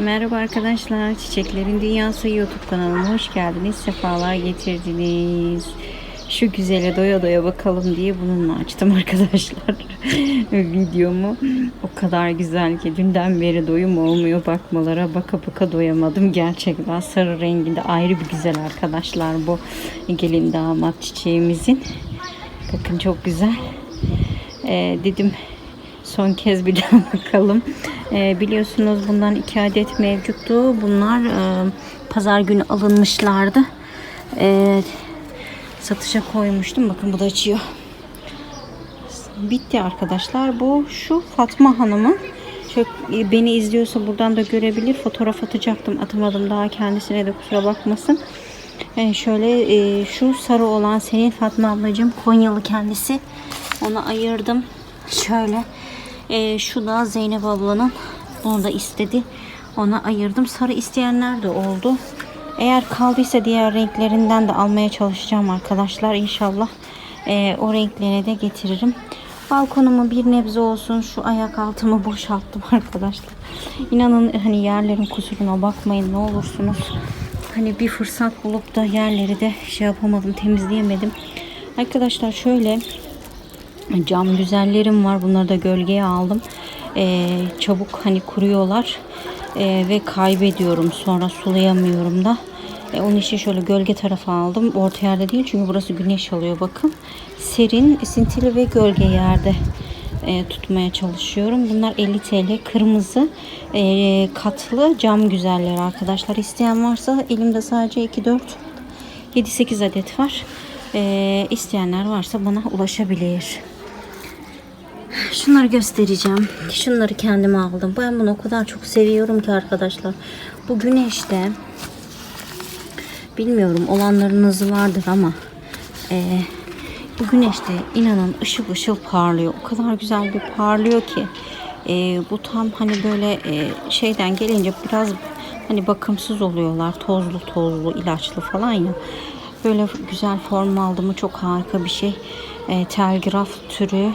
Merhaba arkadaşlar. Çiçeklerin Dünyası YouTube kanalıma hoş geldiniz. Sefalar getirdiniz. Şu güzele doya doya bakalım diye bununla açtım arkadaşlar. Videomu o kadar güzel ki dünden beri doyum olmuyor bakmalara baka baka doyamadım. Gerçekten sarı renginde ayrı bir güzel arkadaşlar bu gelin damat çiçeğimizin. Bakın çok güzel. Ee, dedim son kez bir daha bakalım. Ee, biliyorsunuz bundan iki adet mevcuttu. Bunlar e, pazar günü alınmışlardı. Ee, satışa koymuştum. Bakın bu da açıyor. Bitti arkadaşlar. Bu şu Fatma Hanım'ın. Çok e, beni izliyorsa buradan da görebilir. Fotoğraf atacaktım. Atamadım daha kendisine de kusura bakmasın. Ee, şöyle e, şu sarı olan senin Fatma ablacığım Konyalı kendisi. Onu ayırdım. Şöyle ee, şu da Zeynep ablanın. Onu da istedi. Ona ayırdım. Sarı isteyenler de oldu. Eğer kaldıysa diğer renklerinden de almaya çalışacağım arkadaşlar. İnşallah ee, o renklerine de getiririm. Balkonumu bir nebze olsun şu ayak altımı boşalttım arkadaşlar. İnanın hani yerlerin kusuruna bakmayın ne olursunuz. Hani bir fırsat bulup da yerleri de şey yapamadım temizleyemedim. Arkadaşlar şöyle cam güzellerim var. Bunları da gölgeye aldım. Ee, çabuk hani kuruyorlar Ee, ve kaybediyorum. Sonra sulayamıyorum da. Ee, onun için şöyle gölge tarafa aldım. Orta yerde değil çünkü burası güneş alıyor bakın. Serin, esintili ve gölge yerde e, tutmaya çalışıyorum. Bunlar 50 TL. Kırmızı e, katlı cam güzeller arkadaşlar. İsteyen varsa elimde sadece 2 4 7-8 adet var. E, isteyenler varsa bana ulaşabilir. Şunları göstereceğim. Şunları kendime aldım. Ben bunu o kadar çok seviyorum ki arkadaşlar. Bu güneşte bilmiyorum olanlarınız vardır ama e, bu güneşte inanın ışıl ışıl parlıyor. O kadar güzel bir parlıyor ki e, bu tam hani böyle e, şeyden gelince biraz hani bakımsız oluyorlar. Tozlu tozlu ilaçlı falan ya. Böyle güzel form aldı mı çok harika bir şey. E, telgraf türü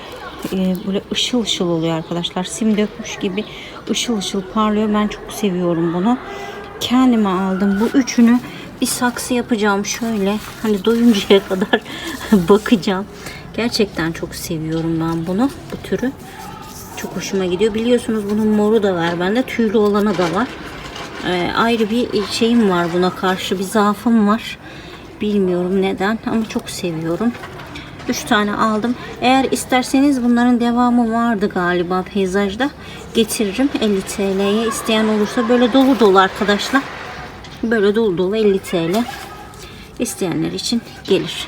e, böyle ışıl ışıl oluyor arkadaşlar. Sim dökmüş gibi ışıl ışıl parlıyor. Ben çok seviyorum bunu. Kendime aldım. Bu üçünü bir saksı yapacağım şöyle. Hani doyuncaya kadar bakacağım. Gerçekten çok seviyorum ben bunu. Bu türü. Çok hoşuma gidiyor. Biliyorsunuz bunun moru da var. Bende tüylü olanı da var. Ee, ayrı bir şeyim var buna karşı. Bir zaafım var. Bilmiyorum neden ama çok seviyorum. 3 tane aldım. Eğer isterseniz bunların devamı vardı galiba peyzajda. Getiririm 50 TL'ye. isteyen olursa böyle dolu dolu arkadaşlar. Böyle dolu dolu 50 TL. İsteyenler için gelir.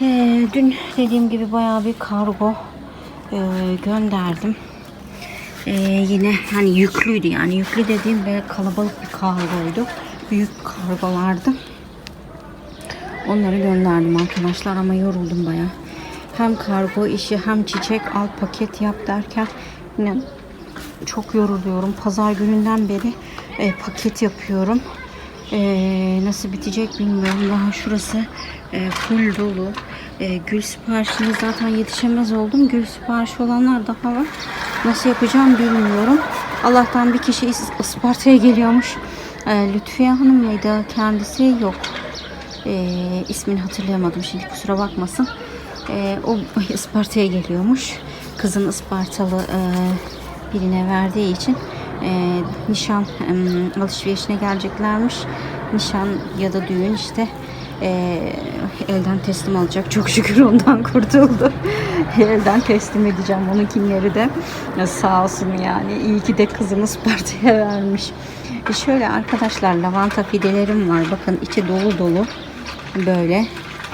Ee, dün dediğim gibi bayağı bir kargo e, gönderdim. Ee, yine hani yüklüydü yani yüklü dediğim böyle kalabalık bir kargoydu. Büyük kargolardı. Onları gönderdim arkadaşlar ama yoruldum baya. Hem kargo işi hem çiçek al paket yap derken yine çok yoruluyorum. Pazar gününden beri e, paket yapıyorum. E, nasıl bitecek bilmiyorum. Daha şurası e, full dolu. E, gül siparişine zaten yetişemez oldum. Gül siparişi olanlar daha var. Nasıl yapacağım bilmiyorum. Allah'tan bir kişi Is- Isparta'ya geliyormuş. E, Lütfiye Hanım mıydı? Kendisi yok. E, ismini hatırlayamadım şimdi kusura bakmasın. E, o Isparta'ya geliyormuş. Kızın Ispartalı e, birine verdiği için e, nişan e, alışverişine geleceklermiş. Nişan ya da düğün işte e, elden teslim alacak. Çok şükür ondan kurtuldu. elden teslim edeceğim onunkileri de. Ya sağ olsun yani. İyi ki de kızını Isparta'ya vermiş. E şöyle arkadaşlar lavanta fidelerim var. Bakın içi dolu dolu. Böyle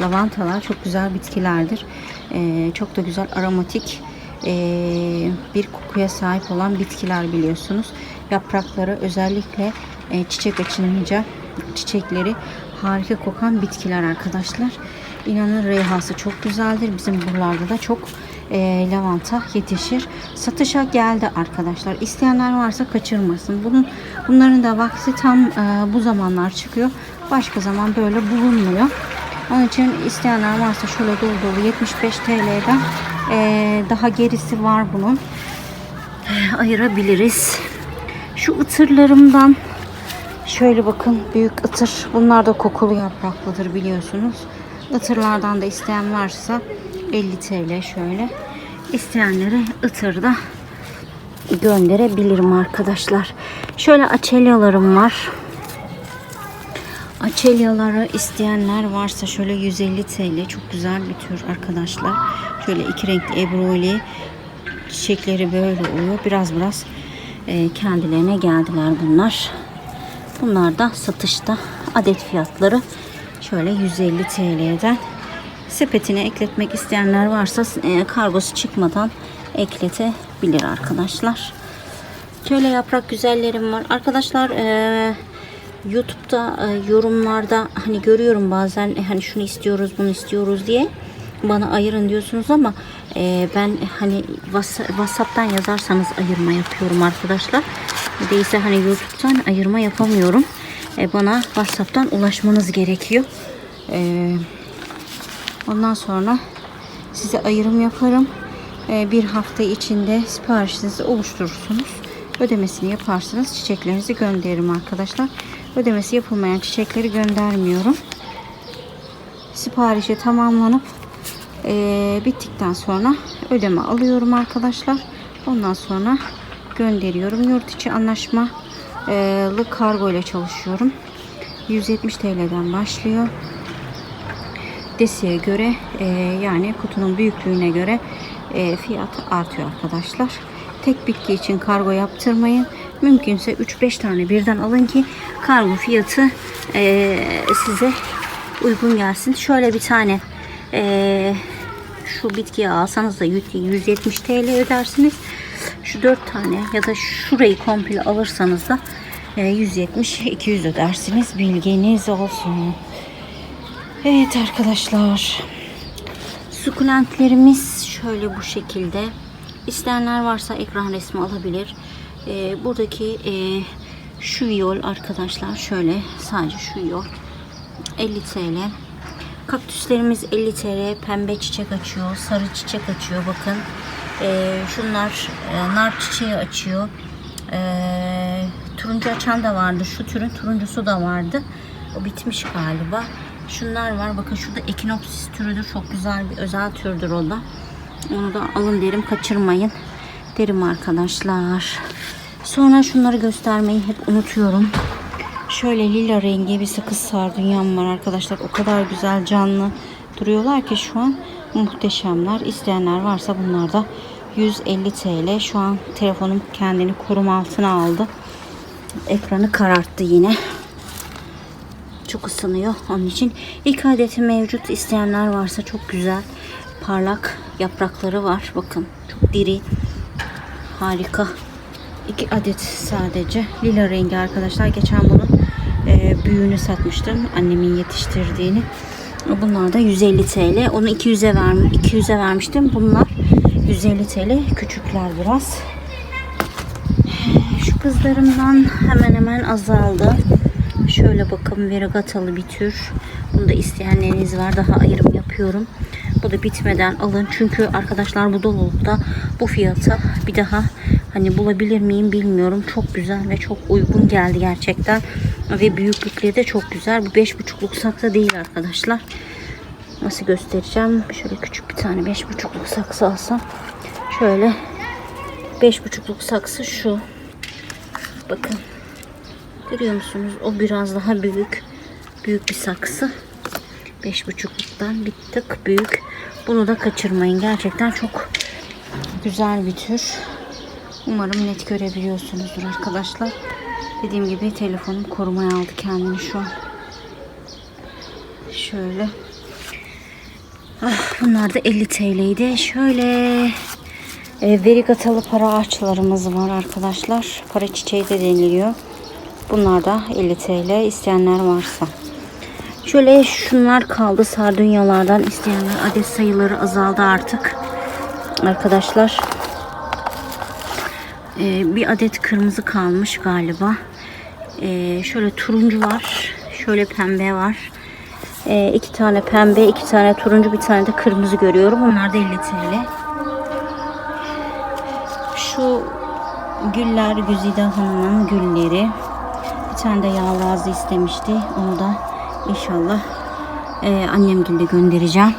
lavantalar çok güzel bitkilerdir. E, çok da güzel aromatik e, bir kokuya sahip olan bitkiler biliyorsunuz. Yaprakları özellikle e, çiçek açınca çiçekleri harika kokan bitkiler arkadaşlar. İnanın reyhası çok güzeldir. Bizim buralarda da çok e, lavanta yetişir. Satışa geldi arkadaşlar. İsteyenler varsa kaçırmasın. Bunun bunların da vakti tam e, bu zamanlar çıkıyor. Başka zaman böyle bulunmuyor. Onun için isteyenler varsa şöyle dolu dolu 75 TL'den e, daha gerisi var bunun. Ayırabiliriz. Şu ıtırlarımdan şöyle bakın büyük ıtır. Bunlar da kokulu yapraklıdır biliyorsunuz. Itırlardan da isteyen varsa 50 TL şöyle. İsteyenlere ıtır da gönderebilirim arkadaşlar. Şöyle açelyalarım var. Açelyaları isteyenler varsa şöyle 150 TL çok güzel bir tür arkadaşlar. Şöyle iki renkli ebroli çiçekleri böyle oluyor. Biraz biraz e, kendilerine geldiler bunlar. Bunlar da satışta adet fiyatları şöyle 150 TL'den. Sepetine ekletmek isteyenler varsa e, kargosu çıkmadan ekletebilir arkadaşlar. Şöyle yaprak güzellerim var. Arkadaşlar e, YouTube'da e, yorumlarda hani görüyorum bazen e, hani şunu istiyoruz bunu istiyoruz diye bana ayırın diyorsunuz ama e, ben hani Whats- WhatsApp'tan yazarsanız ayırma yapıyorum arkadaşlar. Değilse hani YouTube'dan ayırma yapamıyorum. E, bana WhatsApp'tan ulaşmanız gerekiyor. E, ondan sonra size ayırım yaparım. E, bir hafta içinde siparişinizi oluşturursunuz. Ödemesini yaparsınız. Çiçeklerinizi gönderirim arkadaşlar. Ödemesi yapılmayan çiçekleri göndermiyorum. Siparişi tamamlanıp e, bittikten sonra ödeme alıyorum arkadaşlar. Ondan sonra gönderiyorum. Yurt içi anlaşmalı kargo ile çalışıyorum. 170 TL'den başlıyor. Desiye göre e, yani kutunun büyüklüğüne göre e, fiyat artıyor arkadaşlar. Tek bitki için kargo yaptırmayın. Mümkünse 3-5 tane birden alın ki kargo fiyatı e, size uygun gelsin. Şöyle bir tane e, şu bitkiyi alsanız da 170 TL ödersiniz. Şu 4 tane ya da şurayı komple alırsanız da e, 170-200 ödersiniz. Bilginiz olsun. Evet arkadaşlar. Sukulentlerimiz şöyle bu şekilde. İsteyenler varsa ekran resmi alabilir. Ee, buradaki e, şu viyol arkadaşlar şöyle sadece şu viyol 50 TL. Kaktüslerimiz 50 TL. Pembe çiçek açıyor, sarı çiçek açıyor. Bakın. Ee, şunlar e, nar çiçeği açıyor. Ee, turuncu açan da vardı. Şu türün turuncusu da vardı. O bitmiş galiba. Şunlar var. Bakın şurada Ekinopsis türüdür. Çok güzel bir özel türdür o da. Onu da alın derim. Kaçırmayın. Derim arkadaşlar. Sonra şunları göstermeyi hep unutuyorum. Şöyle lila rengi bir sakız sardunyam var arkadaşlar. O kadar güzel canlı duruyorlar ki şu an muhteşemler. İsteyenler varsa bunlar da 150 TL. Şu an telefonum kendini koruma altına aldı. Ekranı kararttı yine. Çok ısınıyor. Onun için ilk adeti mevcut isteyenler varsa çok güzel parlak yaprakları var. Bakın çok diri. Harika. İki adet sadece. Lila rengi arkadaşlar. Geçen bunun e, büyüğünü satmıştım. Annemin yetiştirdiğini. Bunlar da 150 TL. Onu 200'e ver, 200'e vermiştim. Bunlar 150 TL. Küçükler biraz. Şu kızlarımdan hemen hemen azaldı. Şöyle bakın verigatalı bir tür. Bunu da isteyenleriniz var. Daha ayrım yapıyorum. Bu da bitmeden alın. Çünkü arkadaşlar bu dolulukta bu fiyata bir daha hani bulabilir miyim bilmiyorum. Çok güzel ve çok uygun geldi gerçekten. Ve büyüklükleri de çok güzel. Bu 5,5'luk saksı değil arkadaşlar. Nasıl göstereceğim? Şöyle küçük bir tane 5,5'luk saksı alsam. Şöyle 5,5'luk saksı şu. Bakın. Görüyor musunuz? O biraz daha büyük. Büyük bir saksı. 5,5'luktan bir tık büyük. Bunu da kaçırmayın. Gerçekten çok güzel bir tür. Umarım net görebiliyorsunuzdur arkadaşlar. Dediğim gibi telefonum korumaya aldı kendini şu an. Şöyle. Ah, bunlar da 50 TL'ydi. Şöyle e, verigatalı para ağaçlarımız var arkadaşlar. Para çiçeği de deniliyor. Bunlar da 50 TL isteyenler varsa. Şöyle şunlar kaldı sardunyalardan isteyenler adet sayıları azaldı artık. Arkadaşlar Ee, bir adet kırmızı kalmış galiba. Ee, şöyle turuncu var. Şöyle pembe var. Ee, iki tane pembe, iki tane turuncu, bir tane de kırmızı görüyorum. Onlar da 50 TL. Şu Güller Güzide Hanım'ın gülleri. Bir tane de ağzı istemişti. Onu da inşallah e, annem gülde göndereceğim.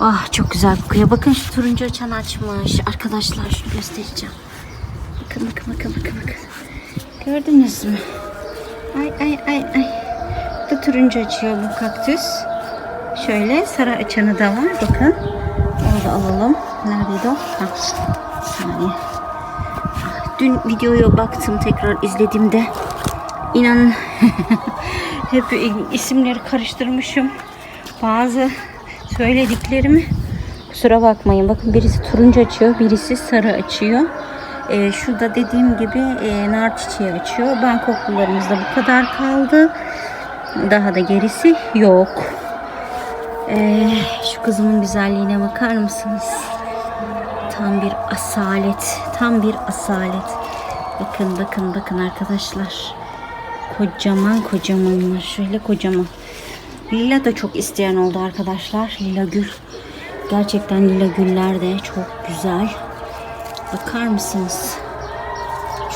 Ah çok güzel kokuyor. Bakın şu turuncu açan açmış. Arkadaşlar şunu göstereceğim. Bakın bakın bakın bakın bakın. Gördünüz mü? Ay ay ay ay. Bu turuncu açıyor bu kaktüs. Şöyle sarı açanı da var. Bakın. Onu da alalım. Neredeydi o? Ha. Saniye. Dün videoya baktım tekrar izlediğimde. İnanın hep isimleri karıştırmışım. Bazı söylediklerimi kusura bakmayın. Bakın birisi turuncu açıyor, birisi sarı açıyor. Ee, şurada dediğim gibi e, nar çiçeği açıyor. Ben koklularımızda bu kadar kaldı. Daha da gerisi yok. Ee, şu kızımın güzelliğine bakar mısınız? Tam bir asalet. Tam bir asalet. Bakın bakın bakın arkadaşlar. Kocaman kocamanlar. Şöyle kocaman. Lila da çok isteyen oldu arkadaşlar. Lila gül. Gerçekten lila güller de çok güzel. Bakar mısınız?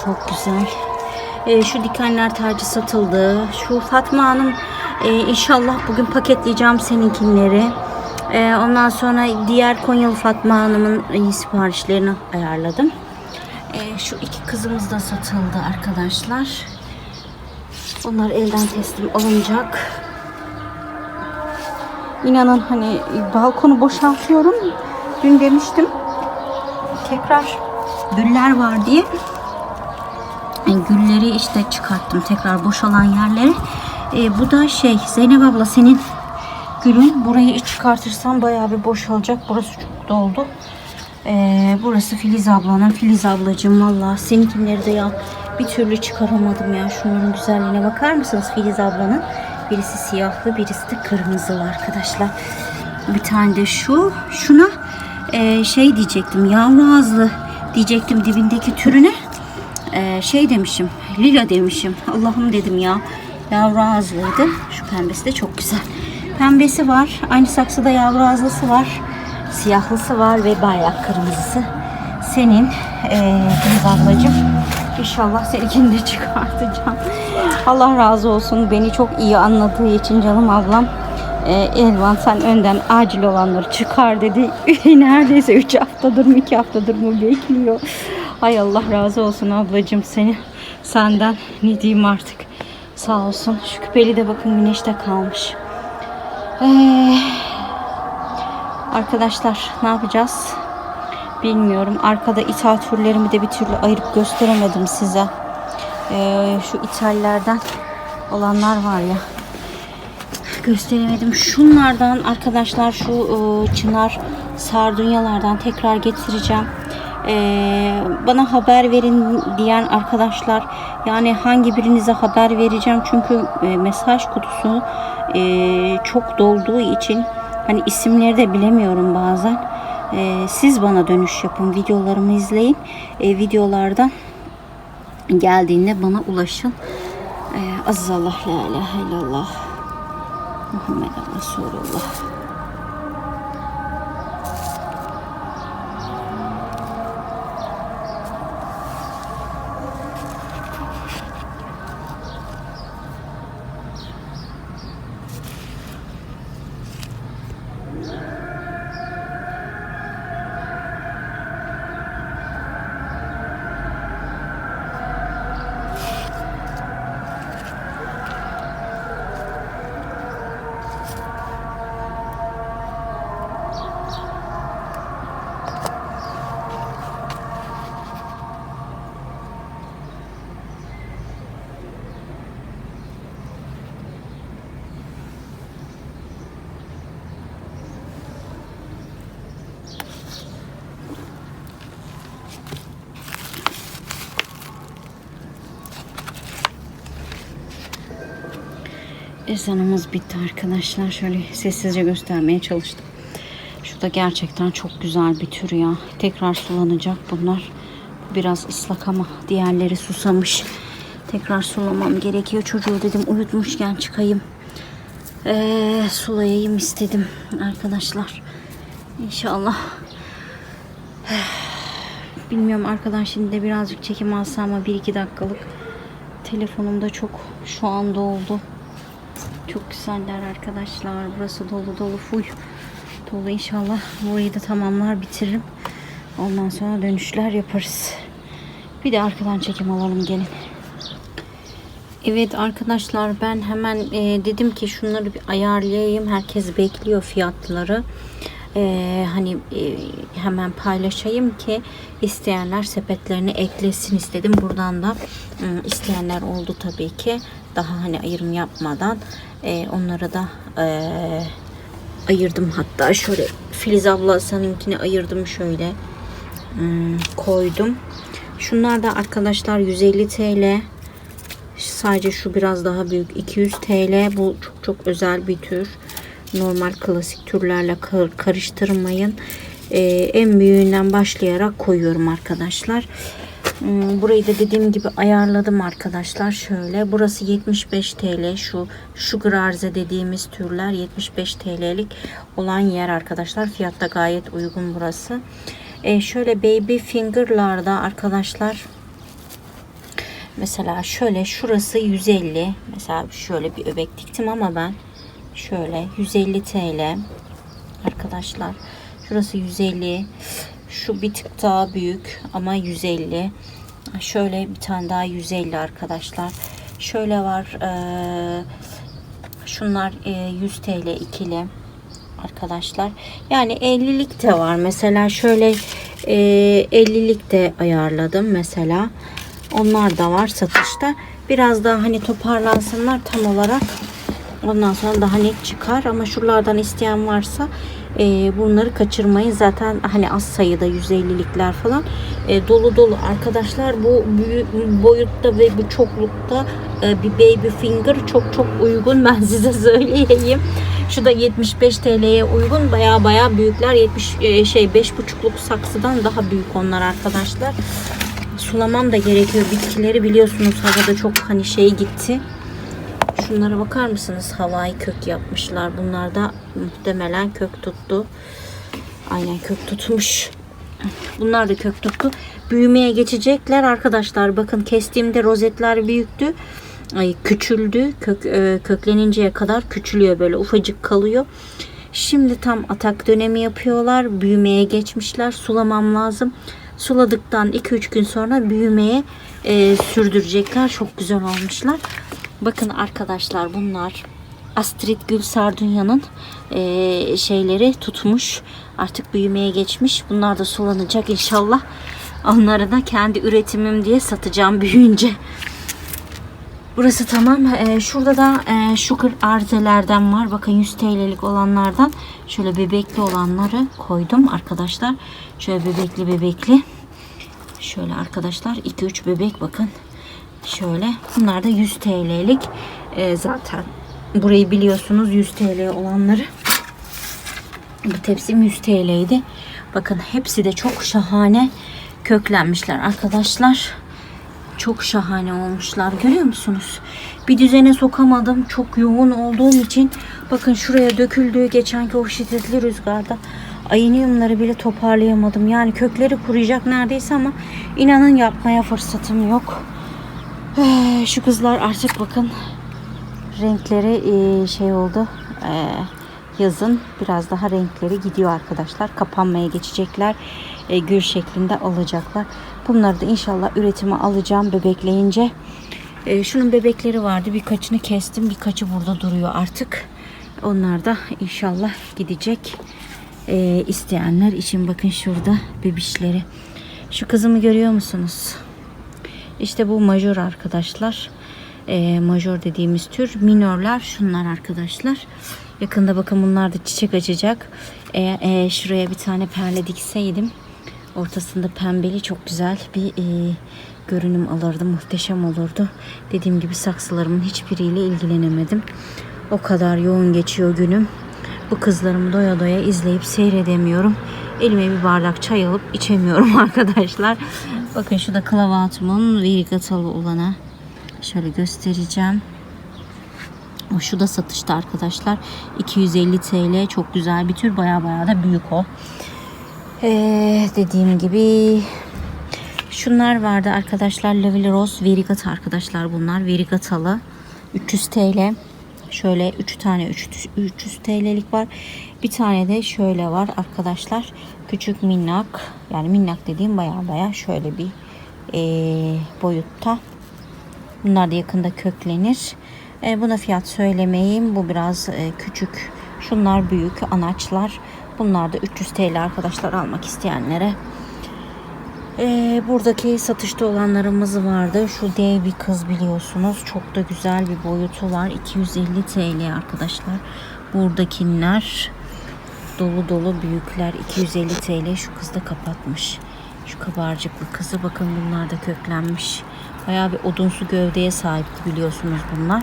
Çok güzel. Ee, şu dikenler tacı satıldı. Şu Fatma Hanım e, inşallah bugün paketleyeceğim seninkileri. Ee, ondan sonra diğer Konyalı Fatma Hanım'ın e, siparişlerini ayarladım. Ee, şu iki kızımız da satıldı arkadaşlar. Onlar elden teslim alınacak. İnanın hani balkonu boşaltıyorum. Dün demiştim tekrar güller var diye e, gülleri işte çıkarttım tekrar boşalan yerlere. E, bu da şey Zeynep abla senin gülün burayı çıkartırsam bayağı bir boşalacak. Burası çok doldu. E, burası Filiz ablanın. Filiz ablacığım valla seninkileri de ya bir türlü çıkaramadım ya. Şunların güzelliğine bakar mısınız Filiz ablanın? Birisi siyahlı birisi de kırmızılı arkadaşlar. Bir tane de şu. Şuna e, şey diyecektim yavru ağızlı diyecektim dibindeki türüne. E, şey demişim lila demişim. Allah'ım dedim ya. Yavru ağızlıydı. Şu pembesi de çok güzel. Pembesi var. Aynı saksıda yavru ağızlısı var. Siyahlısı var ve bayrak kırmızısı. Senin e, ablacığım. İnşallah seninkini de çıkartacağım. Allah razı olsun. Beni çok iyi anladığı için canım ablam. E, Elvan sen önden acil olanları çıkar dedi. Neredeyse 3 haftadır mı 2 haftadır mı bekliyor. Ay Allah razı olsun ablacığım seni. Senden ne diyeyim artık. Sağ olsun. Şu küpeli de bakın güneşte kalmış. Ee, arkadaşlar ne yapacağız? Bilmiyorum. Arkada ithal türlerimi de bir türlü ayırıp gösteremedim size. Ee, şu ithallerden olanlar var ya. Gösteremedim. Şunlardan arkadaşlar şu e, çınar sardunyalardan tekrar getireceğim. Ee, bana haber verin diyen arkadaşlar yani hangi birinize haber vereceğim çünkü e, mesaj kutusu e, çok dolduğu için hani isimleri de bilemiyorum bazen. Siz bana dönüş yapın. Videolarımı izleyin. Videolardan geldiğinde bana ulaşın. Ee, Aziz Allah la ilahe illallah. Muhammed Rasulullah Ezanımız bitti arkadaşlar. Şöyle sessizce göstermeye çalıştım. Şu da gerçekten çok güzel bir tür ya. Tekrar sulanacak bunlar. Bu biraz ıslak ama diğerleri susamış. Tekrar sulamam gerekiyor. Çocuğu dedim uyutmuşken çıkayım. Ee, sulayayım istedim arkadaşlar. İnşallah Bilmiyorum arkadan şimdi de birazcık çekim alsam ama 1-2 dakikalık. Telefonumda çok şu anda oldu. Çok güzeller arkadaşlar. Burası dolu dolu full. Dolu inşallah burayı da tamamlar bitiririm. Ondan sonra dönüşler yaparız. Bir de arkadan çekim alalım gelin. Evet arkadaşlar ben hemen e, dedim ki şunları bir ayarlayayım. Herkes bekliyor fiyatları. E, hani e, hemen paylaşayım ki isteyenler sepetlerini eklesin istedim. Buradan da e, isteyenler oldu tabii ki. Daha hani ayrım yapmadan e, onlara da e, ayırdım hatta şöyle Filiz ablasınınkini ayırdım şöyle Hmm, koydum. Şunlar da arkadaşlar 150 TL. Sadece şu biraz daha büyük 200 TL. Bu çok çok özel bir tür. Normal klasik türlerle kar- karıştırmayın. Ee, en büyüğünden başlayarak koyuyorum arkadaşlar. Hmm, Burayı da dediğim gibi ayarladım arkadaşlar. Şöyle burası 75 TL. Şu sugar arze dediğimiz türler 75 TL'lik olan yer arkadaşlar. Fiyatta gayet uygun burası. Ee, şöyle baby finger'larda arkadaşlar Mesela şöyle şurası 150. Mesela şöyle bir öbek diktim ama ben şöyle 150 TL. Arkadaşlar şurası 150. Şu bir tık daha büyük ama 150. Şöyle bir tane daha 150 arkadaşlar. Şöyle var. eee, şunlar eee, 100 TL ikili arkadaşlar. Yani 50'lik de var. Mesela şöyle eee 50'lik de ayarladım mesela. Onlar da var satışta. Biraz daha hani toparlansınlar tam olarak. Ondan sonra daha net çıkar. Ama şuralardan isteyen varsa e, bunları kaçırmayın. Zaten hani az sayıda 150'likler falan e, dolu dolu arkadaşlar. Bu büyü- boyutta ve bu çoklukta e, bir baby finger çok çok uygun. Ben size söyleyeyim. Şu da 75 TL'ye uygun. Baya baya büyükler. 70 e, şey 5,5'luk saksıdan daha büyük onlar arkadaşlar sulamam da gerekiyor. Bitkileri biliyorsunuz havada çok hani şey gitti. Şunlara bakar mısınız? Havai kök yapmışlar. Bunlar da muhtemelen kök tuttu. Aynen kök tutmuş. Bunlar da kök tuttu. Büyümeye geçecekler arkadaşlar. Bakın kestiğimde rozetler büyüktü. Ay küçüldü. Kök e, kökleninceye kadar küçülüyor böyle ufacık kalıyor. Şimdi tam atak dönemi yapıyorlar. Büyümeye geçmişler. Sulamam lazım. Suladıktan 2-3 gün sonra büyümeye e, sürdürecekler. Çok güzel olmuşlar. Bakın arkadaşlar bunlar Astrid Gül Sardunya'nın e, şeyleri tutmuş. Artık büyümeye geçmiş. Bunlar da sulanacak inşallah. Onları da kendi üretimim diye satacağım büyüyünce. Burası tamam. Ee, şurada da e, sugar arzelerden var. Bakın 100 TL'lik olanlardan şöyle bebekli olanları koydum arkadaşlar. Şöyle bebekli bebekli. Şöyle arkadaşlar 2-3 bebek bakın. Şöyle. Bunlar da 100 TL'lik. Ee, zaten burayı biliyorsunuz 100 TL olanları. Bu tepsim 100 TL'ydi. Bakın hepsi de çok şahane köklenmişler arkadaşlar. Çok şahane olmuşlar. Görüyor musunuz? Bir düzene sokamadım. Çok yoğun olduğum için. Bakın şuraya döküldüğü geçenki o şiddetli rüzgarda ayiniumları bile toparlayamadım. Yani kökleri kuruyacak neredeyse ama inanın yapmaya fırsatım yok. Eh, Şu kızlar artık bakın renkleri eh, şey oldu. Eh, Yazın biraz daha renkleri gidiyor arkadaşlar. Kapanmaya geçecekler. Gül şeklinde alacaklar. Bunları da inşallah üretime alacağım bebekleyince. Şunun bebekleri vardı. Birkaçını kestim. Birkaçı burada duruyor artık. Onlar da inşallah gidecek. İsteyenler için bakın şurada bebişleri. Şu kızımı görüyor musunuz? İşte bu majör arkadaşlar. E, majör dediğimiz tür. Minörler şunlar arkadaşlar. Yakında bakın bunlar da çiçek açacak. E, e, şuraya bir tane perle dikseydim. Ortasında pembeli çok güzel bir e, görünüm alırdı. Muhteşem olurdu. Dediğim gibi saksılarımın hiçbiriyle ilgilenemedim. O kadar yoğun geçiyor günüm. Bu kızlarımı doya doya izleyip seyredemiyorum. Elime bir bardak çay alıp içemiyorum arkadaşlar. Bakın şu da klavatumun verigatalı olanı. Şöyle göstereceğim. Şu da satışta arkadaşlar. 250 TL çok güzel bir tür. Baya baya da büyük o. Ee, dediğim gibi Şunlar vardı arkadaşlar. Lavely Rose Verigata arkadaşlar bunlar. Verigatalı. 300 TL. Şöyle 3 tane 300, 300 TL'lik var. Bir tane de şöyle var arkadaşlar. Küçük minnak. Yani minnak dediğim baya baya şöyle bir eee, boyutta. Bunlar da yakında köklenir. E, buna fiyat söylemeyeyim. Bu biraz e, küçük. Şunlar büyük anaçlar. Bunlar da 300 TL arkadaşlar almak isteyenlere. E, buradaki satışta olanlarımız vardı. Şu dev bir kız biliyorsunuz. Çok da güzel bir boyutu var. 250 TL arkadaşlar. Buradakiler dolu dolu büyükler 250 TL. Şu kız da kapatmış. Şu kabarcıklı kızı bakın bunlar da köklenmiş. Bayağı bir odunsu gövdeye sahipti biliyorsunuz bunlar.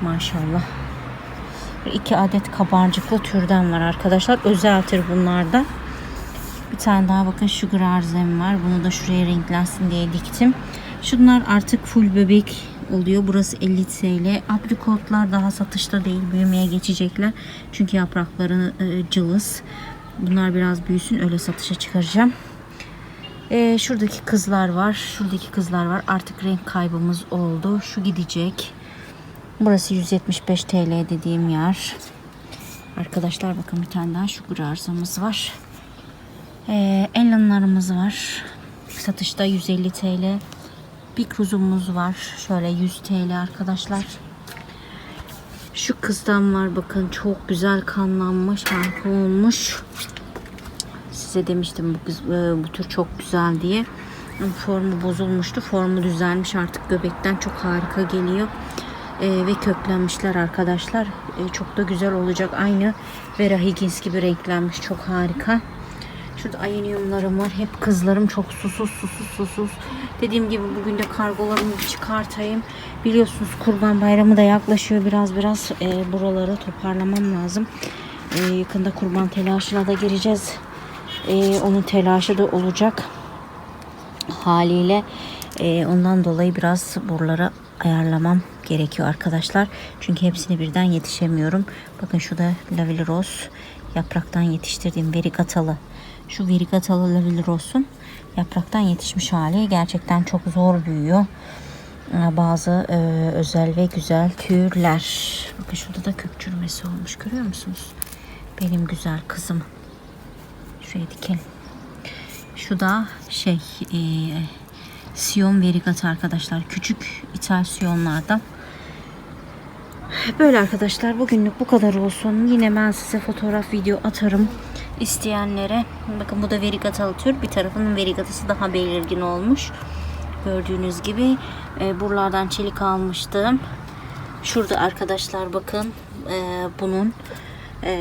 Maşallah. İki adet kabarcıklı türden var arkadaşlar. Özel tür bunlarda. Bir tane daha bakın sugar arzem var. Bunu da şuraya renklensin diye diktim. Şunlar artık full bebek oluyor. Burası 50 TL. Aprikotlar daha satışta değil. Büyümeye geçecekler. Çünkü yaprakları e, cılız. Bunlar biraz büyüsün. Öyle satışa çıkaracağım. Ee, şuradaki kızlar var. Şuradaki kızlar var. Artık renk kaybımız oldu. Şu gidecek. Burası 175 TL dediğim yer. Arkadaşlar bakın bir tane daha şu arsamız var. Ee, Ellen'larımız var. Satışta 150 TL. Bir kruzumuz var. Şöyle 100 TL arkadaşlar. Şu kızdan var bakın çok güzel kanlanmış, harika olmuş. Size demiştim bu, kız- e, bu tür çok güzel diye. Formu bozulmuştu. Formu düzelmiş artık göbekten çok harika geliyor. E, ve köklenmişler arkadaşlar. E, çok da güzel olacak. Aynı Vera Higgins gibi renklenmiş. Çok harika. Şurada ayiniumlarım var. Hep kızlarım çok susuz susuz susuz. Dediğim gibi bugün de kargolarımı çıkartayım. Biliyorsunuz kurban bayramı da yaklaşıyor. Biraz biraz e, buraları toparlamam lazım. E, yakında kurban telaşına da gireceğiz. E, onun telaşı da olacak. Haliyle e, ondan dolayı biraz buraları ayarlamam gerekiyor arkadaşlar. Çünkü hepsini birden yetişemiyorum. Bakın şu da Lavely Rose yapraktan yetiştirdiğim verigatalı. Şu verigatalı Lavely Rose'un yapraktan yetişmiş hali gerçekten çok zor büyüyor. Ee, Bazı e, özel ve güzel türler. Bakın şurada da kök çürümesi olmuş görüyor musunuz? Benim güzel kızım. Şuraya dikelim. Şu da şey e, Siyon verigata arkadaşlar. Küçük ithal siyonlardan. Böyle arkadaşlar bugünlük bu kadar olsun. Yine ben size fotoğraf video atarım isteyenlere. Bakın bu da verigatalı tür. Bir tarafının verigatası daha belirgin olmuş. Gördüğünüz gibi e, buralardan çelik almıştım. Şurada arkadaşlar bakın e, bunun e,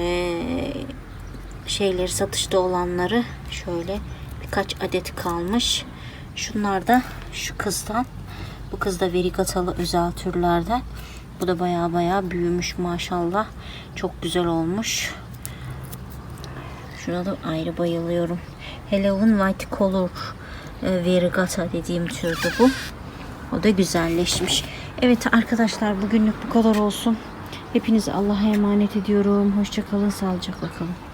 şeyleri satışta olanları şöyle birkaç adet kalmış. Şunlar da şu kızdan. Bu kız da verigatalı özel türlerden. Bu da baya baya büyümüş maşallah. Çok güzel olmuş. Şuna da ayrı bayılıyorum. Halloween White Color e, Verigata dediğim türdü bu. O da güzelleşmiş. Evet arkadaşlar bugünlük bu kadar olsun. Hepinizi Allah'a emanet ediyorum. Hoşçakalın, sağlıcakla kalın.